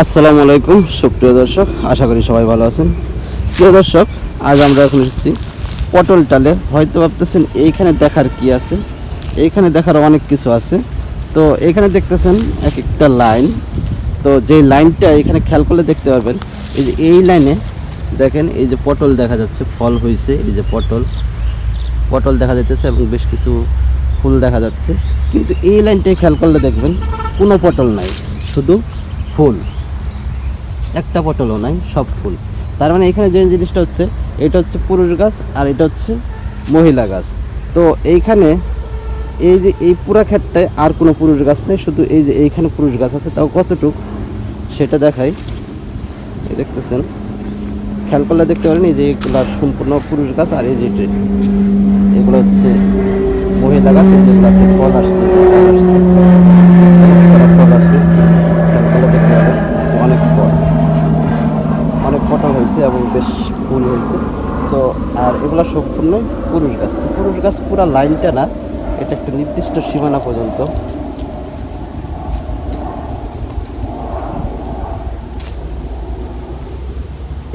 আসসালামু আলাইকুম, সুপ্রিয় দর্শক, আশা করি সবাই ভালো আছেন। প্রিয় দর্শক, আজ আমরা এখন এসেছি পটল টালে হয়তো ভাবতেছেন, এইখানে দেখার কি আছে? এইখানে দেখার অনেক কিছু আছে। তো এখানে দেখতেছেন এক একটা লাইন। তো যেই লাইনটা এখানে খেয়াল করলে দেখতে পারবেন, এই যে এই লাইনে দেখেন, এই যে পটল দেখা যাচ্ছে, ফল হয়েছে এই যে পটল। পটল দেখা যাইতেছে এবং বেশ কিছু ফুল দেখা যাচ্ছে। কিন্তু এই লাইনটাই খেয়াল করলে দেখবেন, কোনো পটল নাই, শুধু ফুল। একটা পটলও নাই, সব ফুল। তার মানে এখানে যে জিনিসটা হচ্ছে, এটা হচ্ছে পুরুষ গাছ আর এটা হচ্ছে মহিলা গাছ। তো এইখানে এই যে এই পুরা ক্ষেতটায় আর কোনো পুরুষ গাছ নেই, শুধু এই যে এইখানে পুরুষ গাছ আছে, তাও কতটুক সেটা দেখাই। দেখতেছেন, খেয়াল করলে দেখতে পারেন, এই যে এগুলো সম্পূর্ণ পুরুষ গাছ আর এই যে এগুলো হচ্ছে মহিলা গাছ, এই যেগুলোতে ফল আসছে আসছে অনেক সারা ফল আছে খেয়াল করলে দেখতে পারেন অনেক ফল অনেক পটল হয়েছে এবং বেশ ফুল হয়েছে। তো আর এগুলো সম্পূর্ণ পুরুষ গাছ। তো পুরুষ গাছ পুরো লাইনটা না, এটা একটা নির্দিষ্ট সীমানা পর্যন্ত।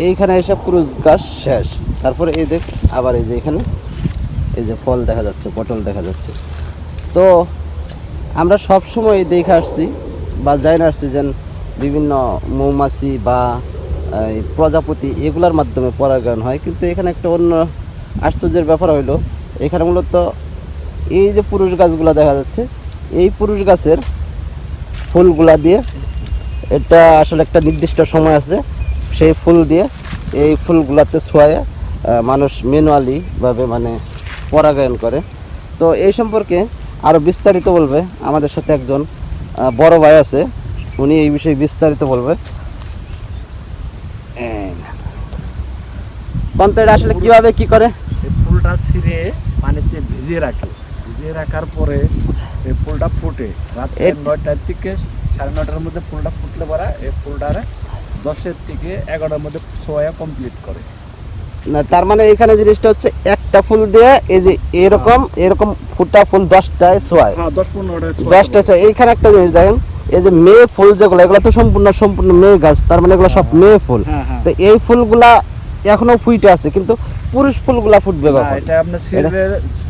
এইখানে এসে পুরুষ গাছ শেষ। তারপরে এই দেখ, আবার এই যে এখানে, এই যে ফল দেখা যাচ্ছে, পটল দেখা যাচ্ছে। তো আমরা সব সময় দেখে আসছি বা জানি আসছি যে বিভিন্ন মৌমাছি বা প্রজাপতি এগুলার মাধ্যমে পরাগায়ন হয়। কিন্তু এখানে একটা অন্য আশ্চর্যের ব্যাপার হইল, এখানে মূলত এই যে পুরুষ গাছগুলো দেখা যাচ্ছে, এই পুরুষ গাছের ফুলগুলা দিয়ে এটা আসলে একটা নির্দিষ্ট সময় আছে, সেই ফুল দিয়ে এই ফুলগুলাতে ছোঁয়ায় মানুষ ম্যানুয়ালি ভাবে মানে পরাগায়ন করে। তো এই সম্পর্কে আরও বিস্তারিত বলবে আমাদের সাথে একজন বড় ভাই আছে, উনি এই বিষয়ে বিস্তারিত বলবে। কোন আসলে কীভাবে কি করে? এই ফুলটা ছিঁড়ে পানিতে ভিজিয়ে রাখে। ভিজিয়ে রাখার পরে এই ফুলটা ফুটে। রাত্রে এ- নয়টার থেকে সাড়ে নয়টার মধ্যে ফুলটা ফুটলে পরা এই ফুলটারে দশের থেকে এগারোটার মধ্যে সোয়া কমপ্লিট করে। না তার মানে এখানে জিনিসটা হচ্ছে একটা ফুল দিয়ে এই যে এরকম এরকম ফুটা ফুল দশটায় ছোঁয়ায় হ্যাঁ দশ পনেরোটা দশটা আছে এইখানে একটা জিনিস দেখেন এই যে মেয়ে ফুল যেগুলো এগুলো তো সম্পূর্ণ সম্পূর্ণ মেয়ে গাছ তার মানে এগুলো সব মেয়ে ফুল। হ্যাঁ হ্যাঁ। তো এই ফুলগুলা এখনও ফুইটে আছে কিন্তু পুরুষ ফুলগুলা ফুটবে না, এটা আপনার ছিঁড়ে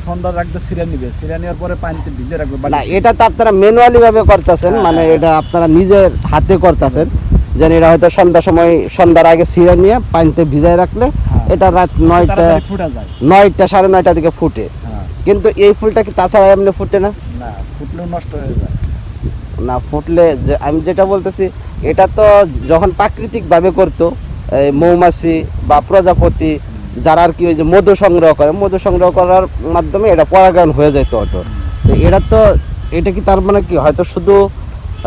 সন্ধ্যা রাখতে ছিঁড়ে নিবে ছিঁড়ে নেওয়ার পরে পানিতে ভিজে রাখবে না এটা তো আপনারা ম্যানুয়ালি ভাবে করতেছেন হ্যাঁ, মানে হ্যাঁ। এটা আপনারা নিজের হাতে করতেছেন। যেন এটা হয়তো সন্ধ্যার সময় সন্ধ্যার আগে ছিঁড়ে নিয়ে পানিতে ভিজায় রাখলে হ্যাঁ। এটা রাত নয়টা নয়টা সাড়ে নয়টা দিকে ফুটে। কিন্তু এই ফুলটা কি তাছাড়া এমনি ফুটে না? না ফুটলেও নষ্ট হয়ে যায়। না ফুটলে আমি যেটা বলতেছি এটা তো যখন প্রাকৃতিক ভাবে করতো মৌমাছি বা প্রজাপতি যারা আর কি ওই যে মধু সংগ্রহ করে মধু সংগ্রহ করার মাধ্যমে এটা পরাগায়ন হয়ে যেত অটো। তো এটা তো এটা কি তার মানে কি? হয়তো শুধু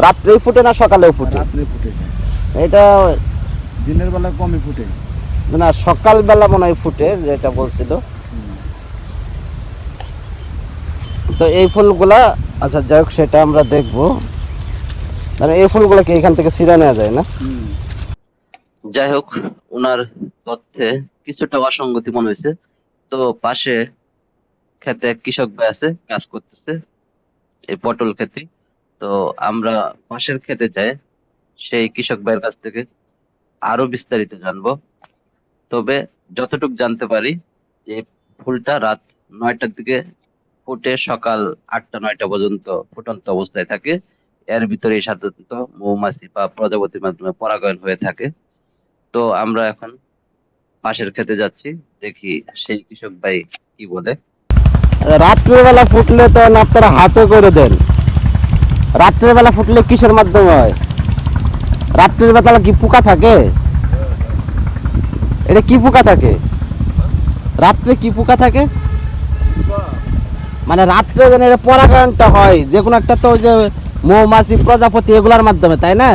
রাত্রেই ফুটে না সকালেও ফুটে? রাত্রে ফুটে এটা দিনের বেলা কমই ফুটে। না সকালবেলা মনে হয় ফুটে যেটা বলছিল। তো এই ফুলগুলা আচ্ছা যাই হোক সেটা আমরা দেখব। এই ফুলগুলো কি এখান থেকে ছিঁড়ে নেওয়া যায় না? যাই হোক ওনার তথ্যে কিছুটা অসঙ্গতি মনে হয়েছে। তো পাশে খেতে এক কৃষক ভাই আছে, কাজ করতেছে এই পটল খেতে। তো আমরা পাশের খেতে যাই, সেই কৃষক ভাইয়ের কাছ থেকে আরও বিস্তারিত জানব। তবে যতটুকু জানতে পারি যে ফুলটা রাত নয়টার দিকে ফুটে সকাল আটটা, নয়টা পর্যন্ত ফুটন্ত অবস্থায় থাকে। এর ভিতরে সাধারণত মৌমাছি বা প্রজাপতির মাধ্যমে পরাগায়ন হয়ে থাকে। তো আমরা এখন পাশের খেতে যাচ্ছি। দেখি সেই কৃষক ভাই কি বলে। রাত্রেবেলা ফুটলে তো আপনারা হাতে করে দেন। রাত্রের বেলা ফুটলে কিসের মাধ্যমে হয়? রাত্রের বেলা কি পোকা থাকে? এটা কি পোকা থাকে? রাত্রে কি পোকা থাকে? মানে রাত্রে যেন এটা পরাগায়নটা হয় যে কোনো একটা তো ওই যে মৌমাছি, প্রজাপতি এগুলার মাধ্যমে, তাই না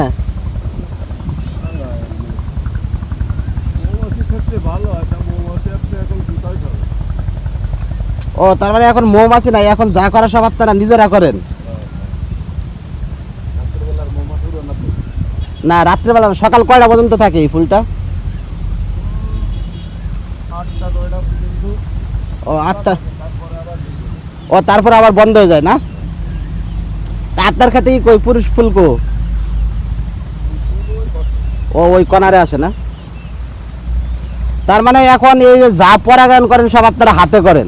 মৌমাছির ক্ষেত্রে ভালো আছে মৌমাছি আপনি এখন দুটাই খাবে ও তার মানে এখন মৌমাছি নাই এখন যা করা সব আপনারা নিজেরা করেন। না রাত্রেবেলা সকাল কয়টা পর্যন্ত থাকে এই ফুলটা? ও আটটা তারপরে আবার ও তারপর আবার বন্ধ হয়ে যায় না? আপনার খাতেই কই পুরুষ ফুল কো? ও ওই কনারে আছে না? তার মানে এখন এই যে যা পরাগায়ন করেন সব আপনারা হাতে করেন।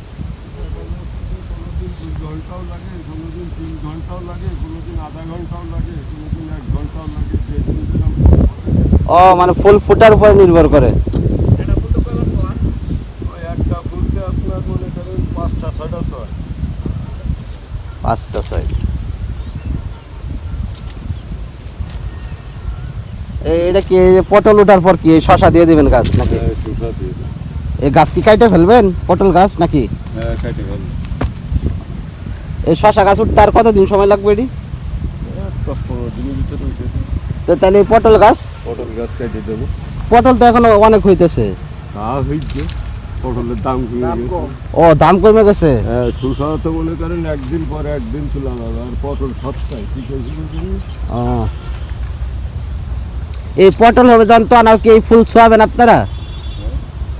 ও মানে ফুল ফুটার উপর নির্ভর করে। পাঁচটা ছয়। এটা কি পটল ওঠার পর কি শশা দিয়ে দিবেন গাছ নাকি? দেয় এই গাছ কি কাইটে ফেলবেন? পটল গাছ নাকি? হ্যাঁ এই শশা গাছ উঠতে আর কতদিন সময় লাগবে এটি? তো তাহলে এই পটল গাছ? পটল গাছ কেটে দেবো। পটল তো এখন অনেক হইতেছে। তা হয়েছে পটলের দাম কমে গেছে। ও দাম কমে গেছে? হ্যাঁ সুসা তো মনে করেন একদিন পরে একদিন আর পটল সস্তায় কি কেজি ও। এই পটল হবে জানতো কি এই ফুল ছোয়াবেন আপনারা?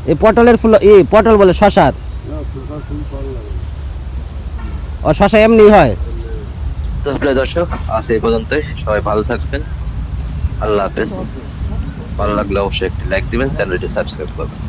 এই পটলের ফুল এই পটল বলে শশার ও শশা এমনি হয়? তো প্রিয় দর্শক আজ এই পর্যন্তই। সবাই ভালো থাকবেন। আল্লাহ হাফেজ। ভালো লাগলে অবশ্যই একটি লাইক দিবেন চ্যানেলটি সাবস্ক্রাইব করবেন।